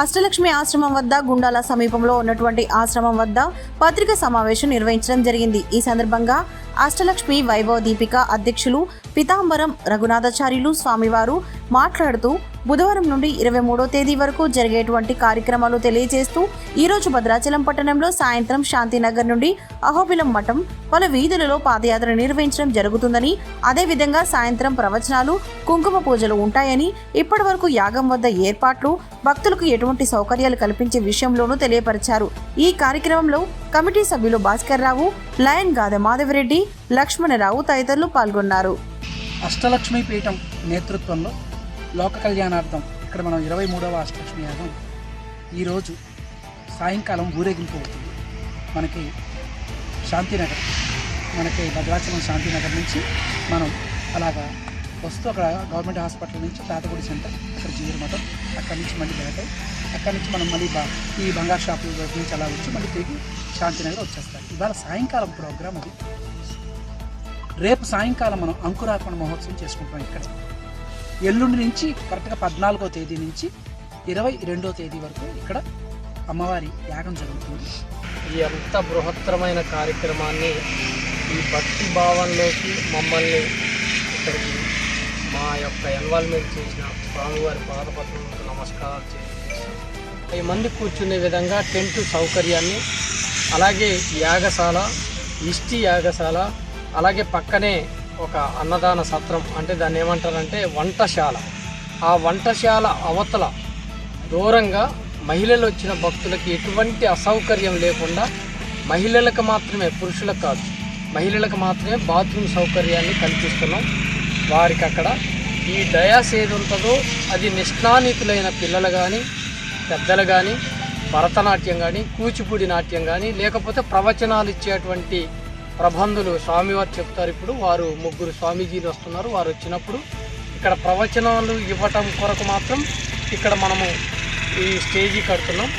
అష్టలక్ష్మి ఆశ్రమం వద్ద గుండాల సమీపంలో ఉన్నటువంటి ఆశ్రమం వద్ద పత్రిక సమావేశం నిర్వహించడం జరిగింది. ఈ సందర్భంగా అష్టలక్ష్మి వైభవ దీపిక అధ్యక్షులు పితాంబరం రఘునాథాచార్యులు స్వామివారు మాట్లాడుతూ బుధవారం నుండి ఇరవై మూడో తేదీ వరకు జరిగేటువంటి కార్యక్రమాలు తెలియజేస్తూ ఈ రోజు భద్రాచలం పట్టణంలో సాయంత్రం శాంతినగర్ నుండి అహోబిలం మఠం పలు వీధులలో పాదయాత్ర నిర్వహించడం జరుగుతుందని అదేవిధంగా సాయంత్రం ప్రవచనాలు కుంకుమ పూజలు ఉంటాయని ఇప్పటి వరకు యాగం వద్ద ఏర్పాట్లు భక్తులకు ఎటువంటి సౌకర్యాలు కల్పించే విషయంలోనూ తెలియపరిచారు. ఈ కార్యక్రమంలో కమిటీ సభ్యులు భాస్కర్ రావు లయన్ గాదె మాధవరెడ్డి లక్ష్మణరావు తదితరులు పాల్గొన్నారు. అష్టలక్ష్మి పీఠం నేతృత్వంలో లోక కళ్యాణార్థం ఇక్కడ మనం ఇరవై మూడవ అష్టలక్ష్మి యాగం. ఈరోజు సాయంకాలం ఊరేగింపు అవుతుంది. మనకి శాంతినగర్ మనకి భద్రాచలం శాంతినగర్ నుంచి మనం అలాగా వస్తూ అక్కడ గవర్నమెంట్ హాస్పిటల్ నుంచి తాతగుడి సెంటర్ అక్కడ జీవిత మఠం అక్కడి నుంచి మళ్ళీ బయటై అక్కడి నుంచి మనం మళ్ళీ బా ఈ బంగారు షాపుల నుంచి అలా వచ్చి మళ్ళీ తిరిగి శాంతినగర్ వచ్చేస్తారు ఇవాళ సాయంకాలం ప్రోగ్రాం అది. రేపు సాయంకాలం మనం అంకురార్పణ మహోత్సవం చేసుకుంటాం ఇక్కడ. ఎల్లుండి నుంచి కరెక్ట్గా పద్నాలుగో తేదీ నుంచి ఇరవై రెండో తేదీ వరకు ఇక్కడ అమ్మవారి యాగం జరుగుతుంది. ఈ అంత బృహత్తరమైన కార్యక్రమాన్ని ఈ భక్తి భావంలోకి మమ్మల్ని ఇక్కడికి మా యొక్క ఎన్వాల్వ్మెంట్ చేసిన స్వామివారి పాదపత్రులకు నమస్కారాలు చేసి ఈ మంది కూర్చునే విధంగా టెంట్ సౌకర్యాన్ని అలాగే యాగశాల ఇష్టి యాగశాల అలాగే పక్కనే ఒక అన్నదాన సత్రం అంటే దాన్ని ఏమంటారంటే వంటశాల. ఆ వంటశాల అవతల దూరంగా మహిళలు వచ్చిన భక్తులకి ఎటువంటి అసౌకర్యం లేకుండా మహిళలకు మాత్రమే పురుషులకు కాదు మహిళలకు మాత్రమే బాత్రూమ్ సౌకర్యాన్ని కల్పిస్తున్నాం. వారికి అక్కడ ఈ డయాస్ ఏది ఉంటుందో అది నిష్ణానితులైన పిల్లలు కానీ పెద్దలు కానీ భరతనాట్యం కానీ కూచిపూడి నాట్యం కానీ లేకపోతే ప్రవచనాలు ఇచ్చేటువంటి ప్రబంధులు స్వామివారు చెప్తారు ఇప్పుడు. వారు ముగ్గురు స్వామీజీలు వస్తున్నారు. వారు వచ్చినప్పుడు ఇక్కడ ప్రవచనాలు ఇవ్వటం కొరకు మాత్రం ఇక్కడ మనము ఈ స్టేజీ కడుతున్నాం.